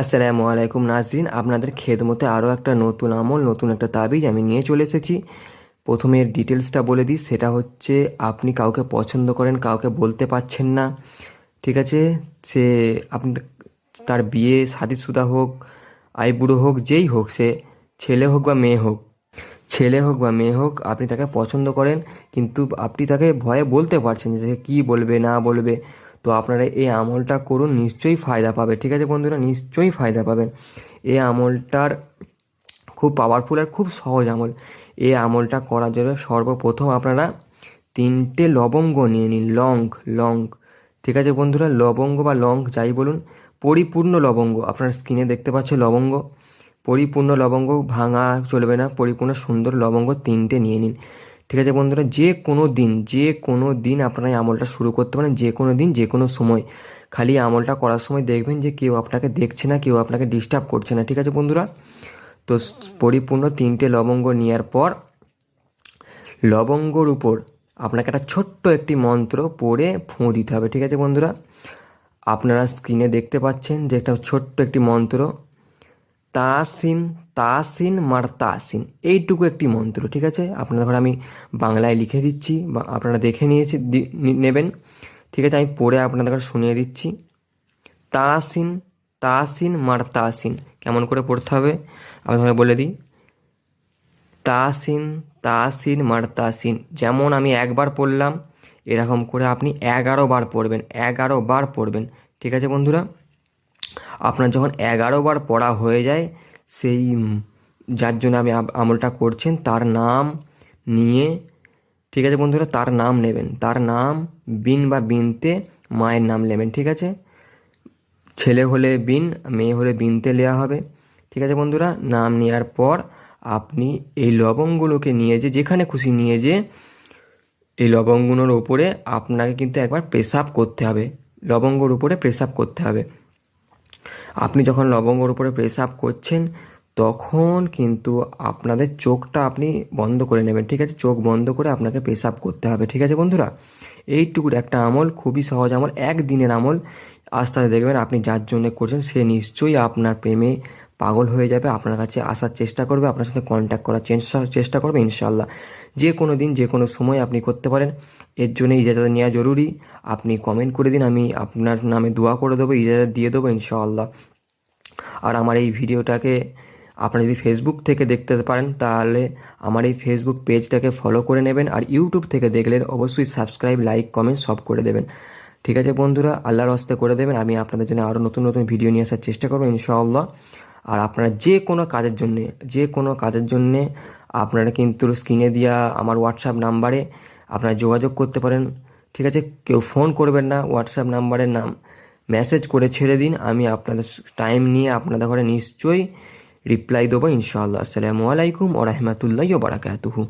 আসসালামু আলাইকুম নাজরিন আপনাদের খেদমতে আরও একটা নতুন আমল, নতুন একটা তাবিজ আমি নিয়ে চলে এসেছি। প্রথমে ডিটেলসটা বলে দিই, সেটা হচ্ছে আপনি কাউকে পছন্দ করেন, কাউকে বলতে পারছেন না, ঠিক আছে? সে আপনি, তার বিয়ে শাদিশুদা হোক, আইবুড়ো হোক, যেই হোক, সে ছেলে হোক বা মেয়ে হোক, ছেলে হোক বা মেয়ে হোক, আপনি তাকে পছন্দ করেন, কিন্তু আপনি তাকে ভয়ে বলতে পারছেন যে সে কী বলবে, না বলবে। তো আপনারা এই আমলটা করুন, নিশ্চয়ই ফায়দা পাবে, ঠিক আছে বন্ধুরা? নিশ্চয়ই ফায়দা পাবেন এই আমলটার খুব পাওয়ারফুল আর খুব সহজ আমল। এই আমলটা করার জন্য সর্বপ্রথম আপনারা তিনটে লবঙ্গ নিয়ে নিন, লং লং, ঠিক আছে বন্ধুরা? লবঙ্গ বা লং যাই বলুন, পরিপূর্ণ লবঙ্গ। আপনার স্ক্রিনে দেখতে পাচ্ছেন লবঙ্গ। পরিপূর্ণ লবঙ্গ ভাঙা চলবে না, পরিপূর্ণ সুন্দর লবঙ্গ তিনটে নিয়ে নিন। ঠিক আছে বন্ধুরা, যে কোনো দিন, যে কোনো দিন আপনারা এই আমলটা শুরু করতে পারেন, যে কোনো দিন, যে কোনো সময়। খালি আমলটা করার সময় দেখবেন যে কেউ আপনাকে দেখছে না, কেউ আপনাকে ডিস্টার্ব করছে না, ঠিক আছে বন্ধুরা? তো পরিপূর্ণ তিনটে লবঙ্গ নেওয়ার পর, লবঙ্গর উপর আপনাকে একটা ছোট্ট একটি মন্ত্র পড়ে ফোঁ দিতে হবে, ঠিক আছে বন্ধুরা? আপনারা স্ক্রিনে দেখতে পাচ্ছেন যে একটা ছোট্ট একটি মন্ত্র তাসিন তাসিন মার তাসিন। এইটুকু একটি মন্ত্র, ঠিক আছে? আপনাদের ঘরে আমি বাংলায় লিখে দিচ্ছি বা আপনারা দেখে নিয়েছি নেবেন। ঠিক আছে, আমি পড়ে আপনাদের শুনিয়ে দিচ্ছি। তাসিন তাসিন মার তাসিন। কেমন করে পড়তে হবে? আপনাদের বলে দিই। তাসিন তাসিন মার তাসিন। যেমন আমি একবার পড়লাম, এরকম করে আপনি এগারো বার পড়বেন, এগারো বার পড়বেন। ঠিক আছে, বন্ধুরা? আপনার যখন এগারো বার পড়া হয়ে যায়, সেই যার জন্য আমি আম- আমলটা করছেন, তার নাম নিয়ে, ঠিক আছে বন্ধুরা, তার নাম নেবেন। তার নাম বিন বা বিনতে মায়ের নাম নেবেন, ঠিক আছে? ছেলে হলে বিন, মেয়ে হলে বিনতে নেওয়া হবে, ঠিক আছে বন্ধুরা? নাম নেওয়ার পর আপনি এই লবঙ্গগুলোকে নিয়ে যে, যেখানে খুশি নিয়ে যে, এই লবঙ্গগুলোর ওপরে আপনাকে কিন্তু একবার প্রেসাব করতে হবে। লবঙ্গর উপরে প্রেসাব করতে হবে। আপনি যখন লবঙ্গর উপরে প্রেসাব করছেন, তখন কিন্তু আপনাদের চোখটা আপনি বন্ধ করে নেবেন, ঠিক আছে? চোখ বন্ধ করে আপনাকে পেশাব করতে হবে, ঠিক আছে বন্ধুরা? এইটুকুর একটা আমল, খুবই সহজ আমল, একদিনের আমল। আস্তে আস্তে দেখবেন আপনি যার জন্য করছেন, সে নিশ্চয়ই আপনার প্রেমে পাগল হয়ে যাবে, আপনার কাছে আসার চেষ্টা করবে, আপনার সাথে কন্ট্যাক্ট করার চেষ্টা করবে ইনশাল্লাহ যে কোনো দিন, যে কোনো সময় আপনি করতে পারেন। এর জন্য ইজাজত নেওয়া জরুরি। আপনি কমেন্ট করে দিন, আমি আপনার নামে দোয়া করে দেবো, ইজাজত দিয়ে দেবো, ইনশাআল্লাহ। আর আমার এই ভিডিওটাকে আপনারা যদি ফেসবুক থেকে দেখতে পারেন, তাহলে আমার এই ফেসবুক পেজটাকে ফলো করে নেবেন। আর ইউটিউব থেকে দেখলে অবশ্যই সাবস্ক্রাইব লাইক কমেন্ট সব করে দেবেন। ঠিক আছে বন্ধুরা, আল্লাহর হস্তে করে দেবেন। আমি আপনাদের জন্য আরও নতুন নতুন ভিডিও নিয়ে আসার চেষ্টা করব, ইনশাআল্লাহ। আর আপনারা যে কোনো কাজের জন্যে, যে কোনো কাজের জন্যে আপনারা কিন্তু স্ক্রিনে দেওয়া আমার হোয়াটসঅ্যাপ নাম্বারে আপনারা যোগাযোগ করতে পারেন। ঠিক আছে? কেউ ফোন করবেন না হোয়াটসঅ্যাপ নাম্বারের নাম মেসেজ করে ছেড়ে দিন। আমি আপনাদের টাইম নিয়ে আপনাদের ঘরে নিশ্চয়ই রিপ্লাই দেবো ইনশাআল্লাহ। আসসালামু আলাইকুম ও রহমতুল্লাহ বারাকাতুহু।